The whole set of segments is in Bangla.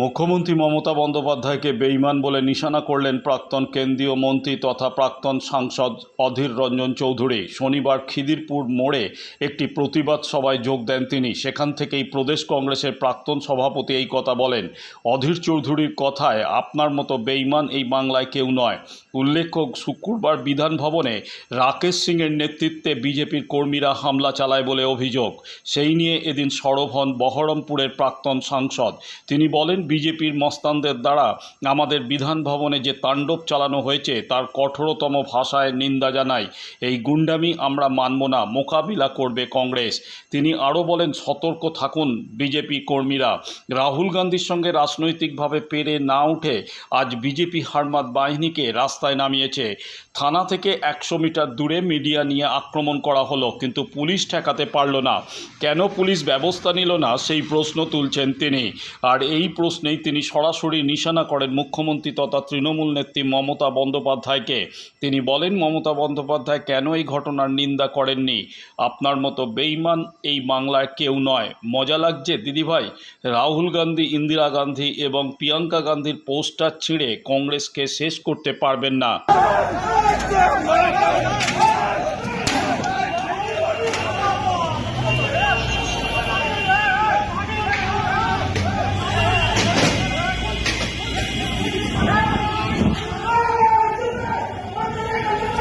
মুখ্যমন্ত্রী মমতা বন্দ্যোপাধ্যায়কে বেইমান বলে নিশানা করলেন প্রাক্তন কেন্দ্রীয় মন্ত্রী তথা প্রাক্তন সাংসদ অধীর রঞ্জন চৌধুরী। শনিবার খিদিরপুর মোড়ে একটি প্রতিবাদ সভায় যোগ দেন তিনি। সেখান থেকেই প্রদেশ কংগ্রেসের প্রাক্তন সভাপতি এই কথা বলেন, অধীর চৌধুরীর কথায় আপনার মতো বেইমান এই বাংলায় কেউ নয়। উল্লেখ্য, শুক্রবার বিধান ভবনে রাকেশ সিংয়ের নেতৃত্বে বিজেপির কর্মীরা হামলা চালায় বলে অভিযোগ। সেই নিয়ে এদিন সরব হন বহরমপুরের প্রাক্তন সাংসদ। তিনি বলেন বিজেপির মস্তানদের দ্বারা আমাদের বিধান ভবনে যে তাণ্ডব চালানো হয়েছে, তার কঠোরতম ভাষায় নিন্দা জানাই। এই গুন্ডামি আমরা মানব না, মোকাবিলা করবে কংগ্রেস। তিনি আরও বলেন, সতর্ক থাকুন বিজেপি কর্মীরা। রাহুল গান্ধীর সঙ্গে রাজনৈতিকভাবে পেরে না উঠে আজ বিজেপি হারমাত বাহিনীকে রাস্তায় নামিয়েছে। থানা থেকে একশো মিটার দূরে মিডিয়া নিয়ে আক্রমণ করা হলো, কিন্তু পুলিশ ঠেকাতে পারল না। কেন পুলিশ ব্যবস্থা নিল না, সেই প্রশ্ন তুলছেন তিনি। আর এই প্রশ্নেই তিনি সরাসরি নিশানা করেন মুখ্যমন্ত্রী তথা তৃণমূল নেত্রী মমতা বন্দ্যোপাধ্যায়কে। তিনি বলেন, মমতা বন্দ্যোপাধ্যায় কেন এই ঘটনার নিন্দা করেননি? আপনার মতো বেইমান এই বাংলায় কেউ নয়। মজা লাগছে? দিদিভাই, রাহুল গান্ধী, ইন্দিরা গান্ধী এবং প্রিয়াঙ্কা গান্ধীর পোস্টার ছিঁড়ে কংগ্রেসকে শেষ করতে পারবেন না।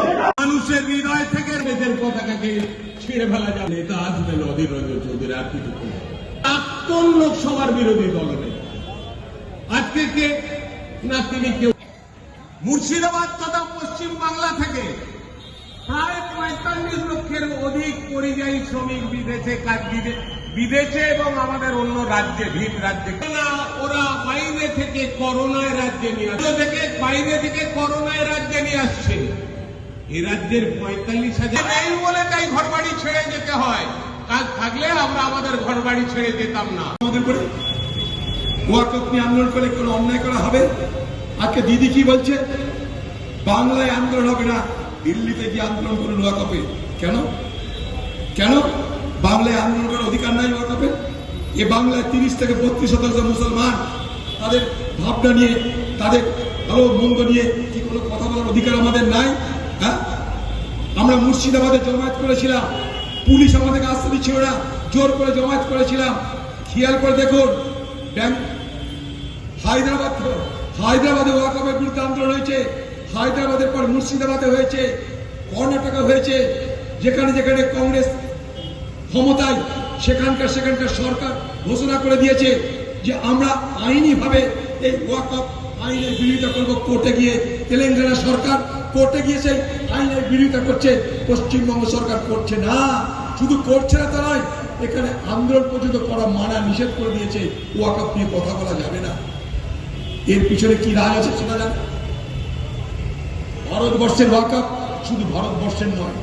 মানুষের হৃদয় থেকে দেশের পতাকাকে ছিঁড়ে ফেলা নেতা আসবেন অধীর রঞ্জন চৌধুরী, আর কিছু লোকসভার বিরোধী আজকে কে? না, তিনি কেউ। মুর্শিদাবাদ তথা পশ্চিম বাংলা থেকে প্রায় পঁয়তাল্লিশ লক্ষের অধিক পরিযায়ী শ্রমিক বিদেশে কাজ বিদে- বিদেশে এবং আমাদের অন্য রাজ্যে, ভিন রাজ্যে। ওরা বাইরে থেকে করোনায় রাজ্যে নিয়ে থেকে বাইরে থেকে করোনায় রাজ্যে নিয়ে আসছে। এই রাজ্যের পঁয়তাল্লিশ হাজার নেই বলে তাই ঘর বাড়ি ছেড়ে যেতে হয়। কাজ থাকলে আমরা আমাদের ঘর বাড়ি ছেড়ে যেতাম না। আমাদের করে ওয়াকফ নিয়ে আন্দোলন করে কোনো অন্যায় করা হবে? আজকে দিদি কি বলছে? বাংলায় আন্দোলন হবে না দিল্লিতে গিয়ে আন্দোলন করুন ওয়াকফে। কেন? কেন? বাংলায় আন্দোলন করার অধিকার নাই ওয়াকফে? এ বাংলায় তিরিশ থেকে বত্রিশ শতাংশ মুসলমান। তাদের ভাবনা নিয়ে তাদের ভালো মন্দ নিয়ে কি কোনো কথা বলার অধিকার আমাদের নাই? হ্যাঁ? আমরা মুর্শিদাবাদে জমায়েত করেছিলাম। পুলিশ আমাদেরকে আসতে দিচ্ছিল না। জোর করে জমায়েত করেছিলাম। খেয়াল করে দেখুন, ব্যাংক হায়দ্রাবাদ হায়দ্রাবাদে ওয়াকাবের বিরুদ্ধে আন্দোলন হয়েছে। হায়দ্রাবাদের পর মুর্শিদাবাদে হয়েছে, কর্ণাটকা হয়েছে, যেখানে যেখানে কংগ্রেস ক্ষমতায়, সেখানকার সেখানকার সরকার ঘোষণা করে দিয়েছে যে আমরা আইনিভাবে এই ওয়াকফ আইনের বিরোধিতা করব কোর্টে গিয়ে। তেলেঙ্গানা সরকার কোর্টে গিয়ে সেই আইনের বিরোধিতা করছে, পশ্চিমবঙ্গ সরকার করছে না। শুধু করছে না তা নয়, এখানে আন্দোলন পর্যন্ত করা মানা নিষেধ করে দিয়েছে। ওয়াকফ নিয়ে কথা বলা যাবে না। এর পিছনে কি রাজ আছে সেটা জানে ভারতবর্ষের ওয়াকফ শুধু ভারতবর্ষের নয়।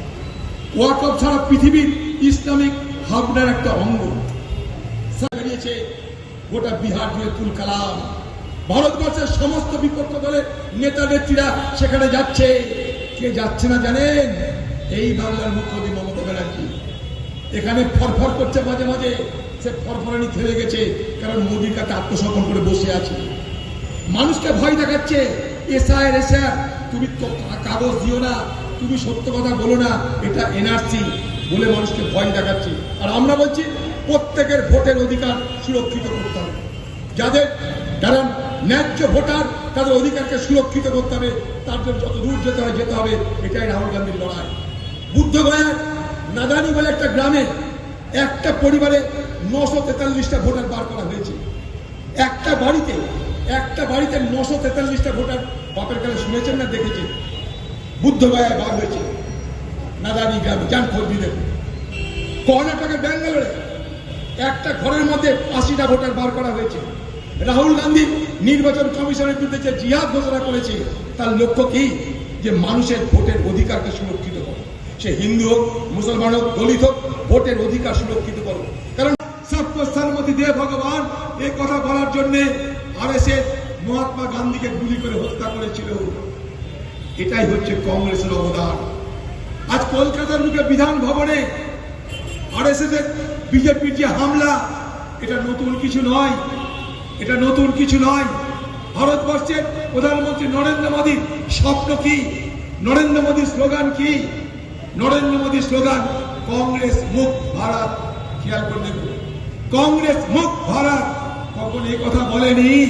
ওয়াকফ ছাড়া পৃথিবীর ইসলামিক ভাবনার একটা অঙ্গ। বেরিয়েছে, গোটা বিহার জুড়ে তুল কালাম ভারতবর্ষের সমস্ত বিপক্ষ দলের নেতা নেত্রীরা সেখানে যাচ্ছে। কে যাচ্ছে না জানেন? এই বাংলার মুখ্যমন্ত্রী মমতা ব্যানার্জি। এখানে ফরফর করছে মাঝে মাঝে। সে ফরফরানি থেমে গেছে, কারণ মোদির কাছে আত্মসমর্পণ করে বসে আছে। মানুষকে ভয় দেখাচ্ছে। এসআর এসআর তুমি কাগজ দিও না, তুমি সত্য কথা বলো না, এটা এনআরসি বলে মানুষকে ভয় দেখাচ্ছে। আর আমরা বলছি, প্রত্যেকের ভোটের অধিকার সুরক্ষিত করতে হবে। যাদের, যারা ন্যায্য ভোটার তাদের অধিকারকে সুরক্ষিত করতে হবে, তার জন্য যত দূর যেতে হয় যেতে হবে, এটাই রাহুল গান্ধীর লড়াই। বুদ্ধগয়ার নাদানি বলে একটা গ্রামে একটা পরিবারে নশো তেতাল্লিশটা ভোটার বার করা হয়েছে। একটা বাড়িতে একটা বাড়িতে নশো তেতাল্লিশটা ভোটার বাপের কাছে শুনেছেন না দেখেছেন? বুদ্ধগয়ায় বার হয়েছে। নাদানি গ্রামে যান খোঁজ দিয়ে দেখুন কর্ণাটকে ব্যাঙ্গালোরে একটা ঘরের মধ্যে আশিটা ভোটার বার করা হয়েছে। রাহুল গান্ধী নির্বাচন কমিশনের বিরুদ্ধে যে জিহাদ ঘোষণা করেছে, তার লক্ষ্য কি? যে মানুষের ভোটের অধিকারকে সুরক্ষিত করো। সে হিন্দু হোক, মুসলমান হোক, দলিত হোক, ভোটের অধিকার সুরক্ষিত করো কারণ সর্বস্থানমতি দে ভগবান এই কথা বলার জন্য আর এসে মহাত্মা গান্ধীকে গুলি করে হত্যা করেছিল। এটাই হচ্ছে কংগ্রেসের অবদান। আজ কলকাতার মুখে বিধান ভবনে আরএসএস এর বিজেপির যে হামলা, এটা নতুন কিছু নয়। এটা নতুন কিছু নয়। ভারতবর্ষের প্রধানমন্ত্রী নরেন্দ্র মোদীর স্বপ্ন কি? নরেন্দ্র মোদীর স্লোগান কি? নরেন্দ্র মোদীর স্লোগান, কংগ্রেস মুখ ভারত। খেয়াল করে দেখুন। কংগ্রেস মুখ ভারত। কখন এই কথা বলেনি।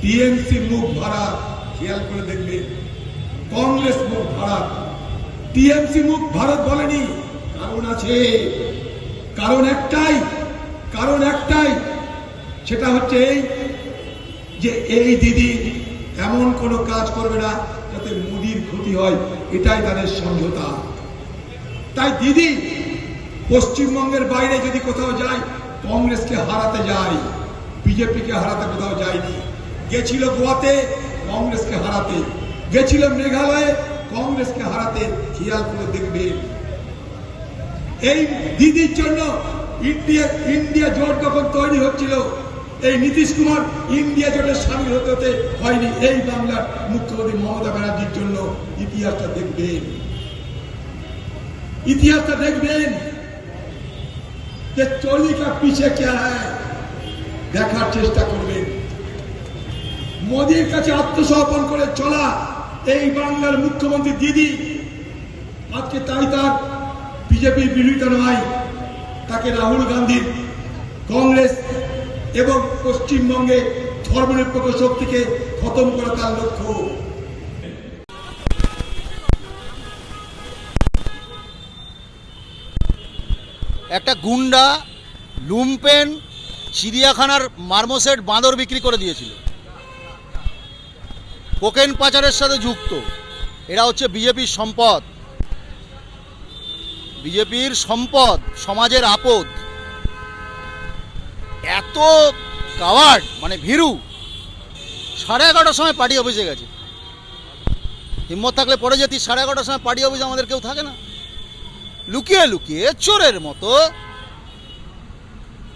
টিএমসি মুখ ভারত। খেয়াল করে দেখবেন। কংগ্রেস মুখ ভারত। টিএমসি মুখ ভারত বলেনি। কারণ আছে। কারণ একটাই। কারণ একটাই। সেটা হচ্ছে এই যে এই দিদি এমন কোনো কাজ করবে না যাতে মোদির ক্ষতি হয়, এটাই তাদের সমঝোতা। তাই দিদি, পশ্চিমবঙ্গের বাইরে যদি কোথাও যায়, কংগ্রেসকে হারাতে যায়, বিজেপিকে হারাতে কোথাও যায়নি গেছিল গোয়াতে, কংগ্রেসকে হারাতে। গেছিল মেঘালয়ে, কংগ্রেসকে হারাতে খেয়াল করে দেখবেন এই দিদির জন্য ইন্ডিয়া ইন্ডিয়া জোট যখন তৈরি হচ্ছিল এই নীতিশ কুমার ইন্ডিয়া জোটের সামিল হতে হতে হয়নি। এই বাংলার মুখ্যমন্ত্রী মমতা ব্যানার্জির জন্য ইতিহাসটা দেখবেন। ইতিহাসটা দেখবেন যে চলিকা পিছে কে দেখার চেষ্টা করবেন। মোদীর কাছে আত্মসমর্পণ করে চলা এই বাংলার মুখ্যমন্ত্রী দিদি, আজকে তাই তার বিজেপির বিরোধিতা নয়, তাকে রাহুল গান্ধীর কংগ্রেস এবং পশ্চিমবঙ্গে ধর্মনিরপেক্ষ শক্তিকে খতম করা তার লক্ষ্য। একটা গুন্ডা, লুম্পেন চিড়িয়াখানার মার্মোসেট বাঁদর বিক্রি করে দিয়েছিল। কোকেন পাচারের সাথে যুক্ত। এরা হচ্ছে বিজেপির সম্পদ। বিজেপির সম্পদ, সমাজের আপদ। এত কাওয়ার্ড মানে ভীরু। সাড়ে এগারোটার সময় পার্টি অফিসে গেছে। হিম্মত থাকলে পরে যেতি, সাড়ে এগারোটার সময় পার্টি অফিসে আমাদের কেউ থাকে না। লুকিয়ে লুকিয়ে চোরের মতো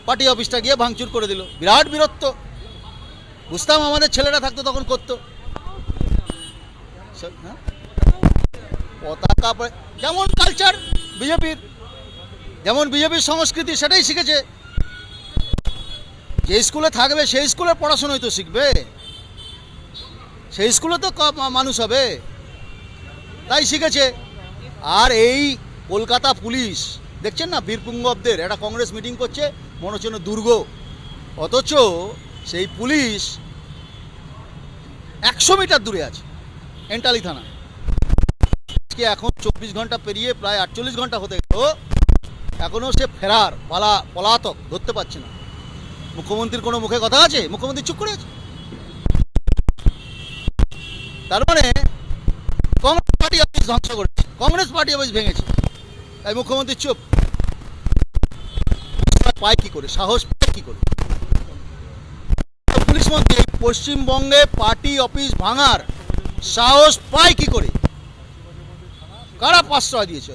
পার্টি অফিসটা গিয়ে ভাঙচুর করে দিল। বিরাট বীরত্ব। বুঝতাম আমাদের ছেলেরা থাকতো তখন করতো। হ্যাঁ? পতাকা যেমন কালচার বিজেপির। যেমন বিজেপির সংস্কৃতি, সেটাই শিখেছে। যে স্কুলে থাকবে, সেই স্কুলে পড়াশোনাই তো শিখবে। সেই স্কুলে তো মানুষ হবে। তাই শিখেছে। আর এই কলকাতা পুলিশ, দেখছেন না? বীরপুঙ্গবদের একটা কংগ্রেস মিটিং করছে, মনে হচ্ছে দুর্গ। অথচ সেই পুলিশ একশো মিটার দূরে আছে, এন্টালি থানা। আজকে এখন চব্বিশ ঘণ্টা পেরিয়ে প্রায় আটচল্লিশ ঘণ্টা হতে গেল। এখনও সে ফেরার, পালা পলাতক ধরতে পারছে না। মুখ্যমন্ত্রীর কোনো মুখে কথা আছে? মুখ্যমন্ত্রী চুপ করে আছে? তার মানে কংগ্রেস পার্টি অফিস ধ্বংস করেছে। কংগ্রেস পার্টি অফিস ভেঙেছে। তাই মুখ্যমন্ত্রী চুপ। পায় কি করে? সাহস পায় কি করে? পুলিশ মন্ত্রী, পশ্চিমবঙ্গে পার্টি অফিস ভাঙার সাহস পায় কি করে? কারা পাঁচশয় দিয়েছে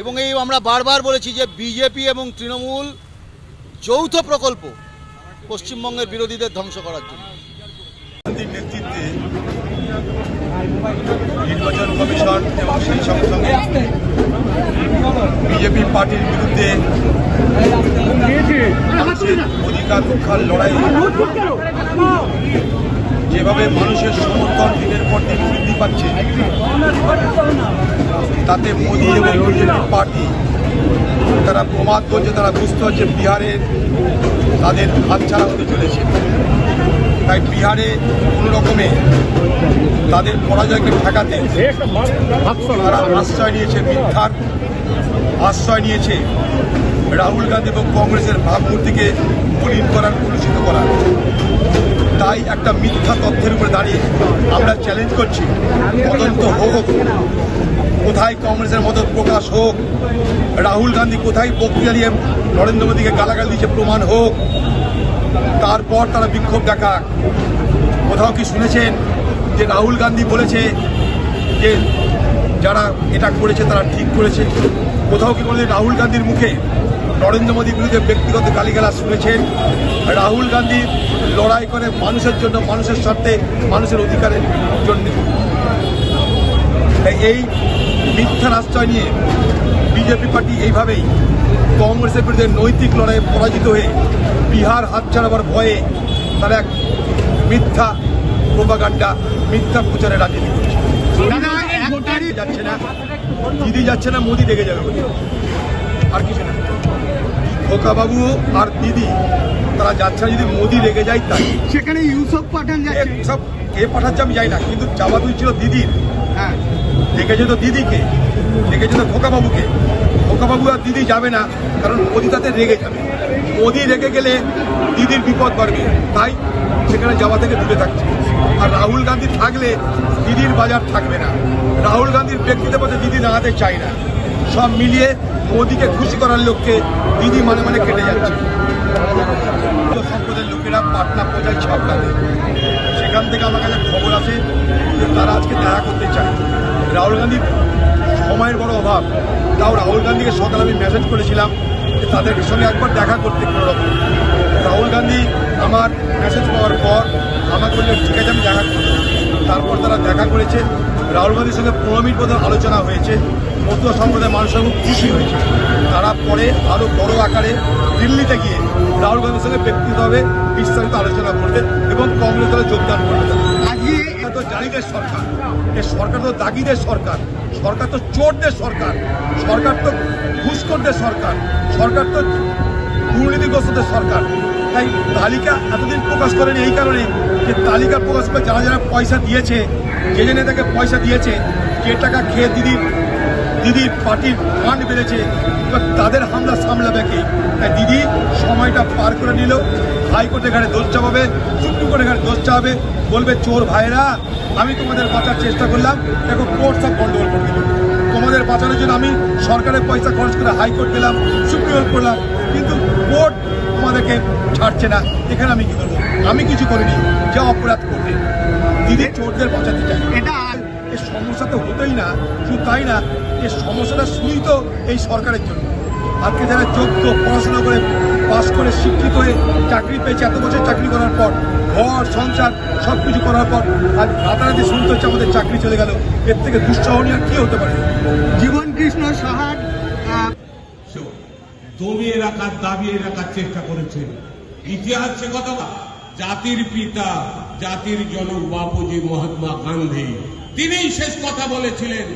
এবং এই আমরা বারবার বলেছি যে বিজেপি এবং তৃণমূল যৌথ প্রকল্প পশ্চিমবঙ্গের বিরোধীদের ধ্বংস করার জন্য। নেতৃত্বে নির্বাচন কমিশন এবং সেই সঙ্গে সঙ্গে বিজেপি পার্টির বিরুদ্ধে অধিকার রক্ষার লড়াই। যেভাবে মানুষের সমর্থন দিনের পর দিন বৃদ্ধি পাচ্ছে, তাতে মোদী এবং বিজেপি পার্টি তারা প্রমাদ করছে, তারা বুঝতে হচ্ছে বিহারের তাদের হাতছাড়া হতে চলেছে। তাই বিহারে কোনো রকমে তাদের পরাজয়কে ঠেকাতে তারা আশ্রয় নিয়েছে মিথ্যার, আশ্রয় নিয়েছে রাহুল গান্ধী এবং কংগ্রেসের ভাবমূর্তিকে কুলীন করার, কলুষিত করার। তাই একটা মিথ্যা তথ্যের উপরে দাঁড়িয়ে আমরা চ্যালেঞ্জ করছি। তদন্ত হোক কোথায় কংগ্রেসের মদত প্রকাশ হোক? রাহুল গান্ধী কোথায় বক্তৃতা দিয়ে নরেন্দ্র মোদীকে গালাগাল দিয়েছে? প্রমাণ হোক। তারপর তারা বিক্ষোভ দেখাক। কোথাও কি শুনেছেন যে রাহুল গান্ধী বলেছে যে যারা এটা করেছে তারা ঠিক করেছে? কোথাও কি বলে রাহুল গান্ধীর মুখে নরেন্দ্র মোদীর বিরুদ্ধে ব্যক্তিগত গালিগালাজ শুনেছেন? রাহুল গান্ধী লড়াই করে মানুষের জন্য, মানুষের স্বার্থে, মানুষের অধিকারের জন্য। এই মিথ্যার আশ্রয় নিয়ে বিজেপি পার্টি এইভাবেই কংগ্রেসের বিরুদ্ধে নৈতিক লড়াইয়ে পরাজিত হয়ে বিহার হাত ছাড়াবার ভয়ে তারা এক মিথ্যা প্রোপাগান্ডা মিথ্যা প্রচারে রাজনীতি করছে। যাচ্ছে না। দিদি যাচ্ছে না মোদি রেগে যাবে আর কিছু না। খোকাবাবু আর দিদি তারা যাচ্ছে না যদি মোদি রেগে যায় তাই। সেখানে ইউসুফ পাঠান সব কে পাঠাচ্ছে আমি যাই না কিন্তু চাওয়া ছিল দিদির। হ্যাঁ। ডেকেছে তো দিদিকে? ডেকেছে তো খোকাবাবুকে? খোকাবাবু আর দিদি যাবে না, কারণ মোদি তাতে রেগে যাবে। মোদি রেগে গেলে দিদির বিপদ বাড়বে। তাই সেখানে যাওয়া থেকে দূরে থাকছে। আর রাহুল গান্ধী থাকলে দিদির বাজার থাকবে না। রাহুল গান্ধীর ব্যক্তিত্ব পথে দিদি দাঁড়াতে চায় না। সব মিলিয়ে মোদিকে খুশি করার লক্ষ্যে দিদি মানে মানে কেটে যাচ্ছে। সম্প্রদায়ের লোকেরা পাটনা পৌঁছায় ছাপড়াতে সেখান থেকে আমার কাছে খবর আছে তারা আজকে দেখা করতে চায়। রাহুল গান্ধী সময়ের বড় অভাব। তাও রাহুল গান্ধীকে সকালে আমি মেসেজ করেছিলাম যে তাদের সঙ্গে একবার দেখা করতে কোনো রকম। রাহুল গান্ধী আমার মেসেজ পাওয়ার পর আমাকে বললেন ঠিক আছে, আমি দেখা করব। তারপর তারা দেখা করেছে। রাহুল গান্ধীর সঙ্গে পনেরো মিনিট মতো আলোচনা হয়েছে। মতুয়া সম্প্রদায়ের মানুষের খুব খুশি হয়েছে। তারা পরে আরও বড় আকারে দিল্লিতে গিয়ে রাহুল গান্ধীর সঙ্গে ব্যক্তিগতভাবে বিস্তারিত আলোচনা করবে এবং কংগ্রেস দলে যোগদান করবে জালিদের সরকার, এ সরকার তো দাগিদের সরকার সরকার তো চোরদের সরকার সরকার তো ঘুষখোরদের সরকার সরকার তো দুর্নীতিগ্রস্তদের সরকার। তাই তালিকা এতদিন প্রকাশ করেন এই কারণে যে তালিকা প্রকাশ করে যারা যারা পয়সা দিয়েছে, যে যে নেতাকে পয়সা দিয়েছে, যে টাকা খেয়ে দিদির দিদির পার্টির ফান্ড বেড়েছে তাদের হামলা সামলাবে কে? তাই দিদি সময়টা পার করে নিল হাইকোর্টের ঘাটে দোষ চাপাবে সুপ্রিম কোর্টের ঘাটে দোষ চাপাবে বলবে চোর ভাইরা আমি তোমাদের বাঁচার চেষ্টা করলাম। দেখো কোর্ট সব গন্ডগোল করে দিল। তোমাদের বাঁচানোর জন্য আমি সরকারের পয়সা খরচ করে হাইকোর্ট গেলাম সুপ্রিম কোর্ট করলাম কিন্তু কোর্ট তোমাদেরকে ছাড়ছে না। এখানে আমি কি করব? আমি কিছু করিনি যা অপরাধ করবে। দিদি চোরদের বাঁচাতে চাই এটা এর সমস্যা তো হতোই না শুধু তাই না এর সমস্যাটা শুরুই তো এই সরকারের জন্য। আজকে যারা যোগ্য পড়াশোনা করে পাশ করে শিক্ষিত হয়ে চাকরি পেয়েছে এত বছর চাকরি করার পর ঘর সংসার সব কিছু করার পর আজ রাতারাতি শুনতে হচ্ছে আমাদের চাকরি চলে গেল। এর থেকে দুঃসহনীয় আর কি হতে পারে? জীবন কৃষ্ণ সাহার দমিয়ে রাখার দাবিয়ে রাখার চেষ্টা করেছেন ইতিহাস সে কথা না। জাতির পিতা জাতির জনক বাপুজি মহাত্মা গান্ধী তিনিই শেষ কথা বলেছিলেন।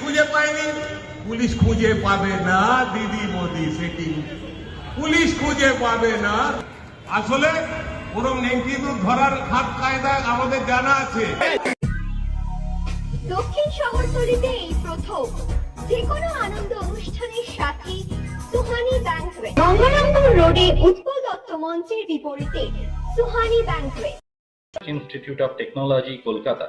খুঁজে পায়নি। পুলিশ খুঁজে পাবে না দিদি মোদি সেটি। পুলিশ খুঁজে পাবে না। আসলে পুরো নেংটি ধরার হাত কায়দা আমাদের জানা আছে। দক্ষিণ শহরতলিতে এই প্রথম যে কোনো আনন্দ অনুষ্ঠানের সাথে সুহানি ব্যাংকুয়েট গঙ্গারামপুর রোডে উৎপল দত্ত মঞ্চের বিপরীতে Suhani banquet Institute of Technology, Kolkata,